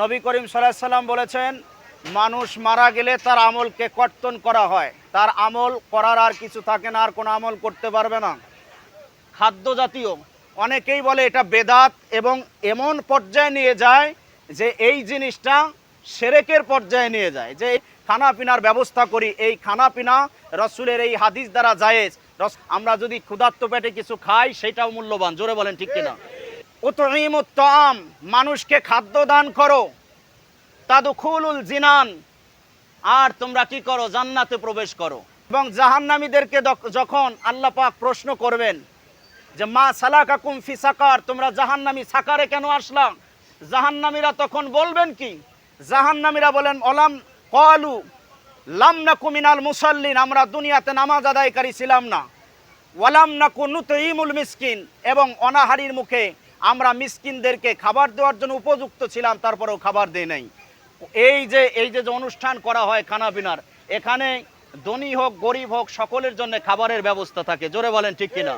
নবী করিম সাল্লাহ সাল্লাম বলেছেন, মানুষ মারা গেলে তার আমলকে কর্তন করা হয়। তার আমল করার আর কিছু থাকে না, আর কোনো আমল করতে পারবে না। খাদ্য জাতীয়, অনেকেই বলে এটা বেদাত এবং এমন পর্যায়ে নিয়ে যায় যে এই জিনিসটা সেরেকের পর্যায়ে নিয়ে যায়। যে খানা পিনার ব্যবস্থা করি, এই খানা পিনা রসুলের এই হাদিস দ্বারা জায়েজ। আমরা যদি ক্ষুধার্ত পেটে কিছু খাই, সেটাও মূল্যবান। জোরে বলেন, ঠিক কিনা? উত্তম মানুষকে খাদ্য দান করো। তাদুখুলুল জিনান, আর তোমরা কি করো? জান্নাতে প্রবেশ করো। এবং জাহান্নামীদেরকে যখন আল্লাহ পাক প্রশ্ন করবেন যে, মা সালাকাকুম ফি সাকার তোমরা জাহান্নামী সাকারে কেন আসলাম জাহান্নামীরা তখন বলবেন কি? জাহান্নামীরা বলেন, অলাম কলু লাম নাকু মিনাল মুসল্লিন আমরা দুনিয়াতে নামাজ আদায়কারী ছিলাম না। ওয়ালাম নাকু নুতইমুল মিসকিন, এবং অনাহারির মুখে আমরা মিসকিনদেরকে খাবার দেওয়ার জন্য উপযুক্ত ছিলাম, তারপরেও খাবার দেই নাই। এই যে এই যে অনুষ্ঠান করা হয় খানা পিনার, এখানে ধনী হোক, গরিব হোক, সকলের জন্য খাবারের ব্যবস্থা থাকে। জোরে বলেন, ঠিক কিনা?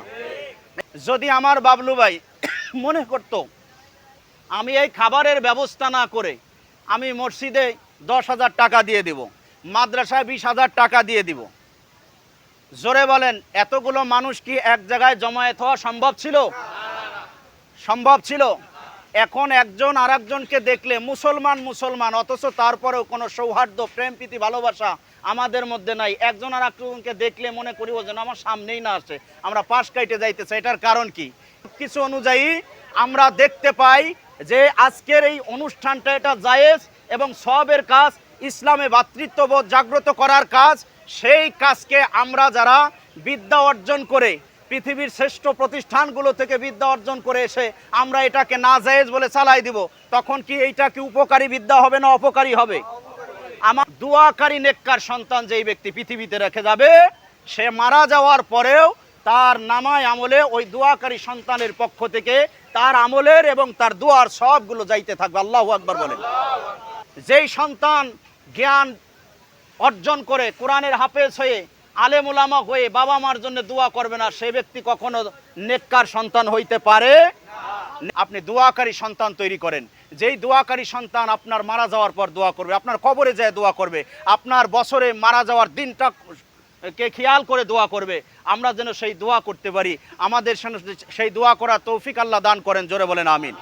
যদি আমার বাবলু ভাই মনে করত, আমি এই খাবারের ব্যবস্থা না করে আমি মসজিদে দশ হাজার টাকা দিয়ে দিব, মাদ্রাসায় বিশ হাজার টাকা দিয়ে দিব। জোরে বলেন, এতগুলো মানুষ কি এক জায়গায় জমায়েত হওয়া সম্ভব ছিল? সম্ভব ছিল। এখন একজন আর একজনকে দেখলে মুসলমান মুসলমান, অথচ তারপরেও কোনো সৌহার্দ্য, প্রেম, প্রীতি, ভালোবাসা আমাদের মধ্যে নাই। একজন আর একজনকে দেখলে মনে করি ও যেন আমার সামনেই না আসে। আমরা পাশ কাইটে যাইতেছে, এটার কারণ কি? কিছু অনুযায়ী আমরা দেখতে পাই যে আজকের এই অনুষ্ঠানটা এটা জায়েজ এবং সবের কাজ, ইসলামে ভাতৃত্ববোধ জাগ্রত করার কাজ, সেই কাজকে আমরা যারা বিদ্যা অর্জন করে পৃথিবীর শ্রেষ্ঠ প্রতিষ্ঠানগুলো থেকে বিদ্যা অর্জন করে এসে আমরা এটাকে না জায়েজ বলে চালাই দিব। তখন কি এইটা কি উপকারী বিদ্যা হবে না অপকারী হবে? আমার দুয়াকারী, নেককার সন্তান যেই ব্যক্তি পৃথিবীতে রেখে যাবে, সে মারা যাওয়ার পরেও তার নামায় আমলে ওই দুয়াকারী সন্তানের পক্ষ থেকে তার আমলের এবং তার দুয়ার সবগুলো যাইতে থাকবে। আল্লাহ আকবর বলেন। যেই সন্তান জ্ঞান অর্জন করে, কোরআনের হাফেজ হয়ে আলেম উলামা হয়ে বাবা মার জন্য দোয়া করবে না সে ব্যক্তি কখনো নেককার সন্তান হইতে পারে আপনি দোয়াকারী সন্তান তৈরি করেন। যেই দোয়াকারী সন্তান আপনার মারা যাওয়ার পর দোয়া করবে, আপনার কবরে যায় দোয়া করবে, আপনার বছরে মারা যাওয়ার দিনটা কে খেয়াল করে দোয়া করবে, আমরা যেন সেই দোয়া করতে পারি। আমাদের সেই দোয়া করা তৌফিক আল্লাহ দান করেন, জোরে বলেন আমিন।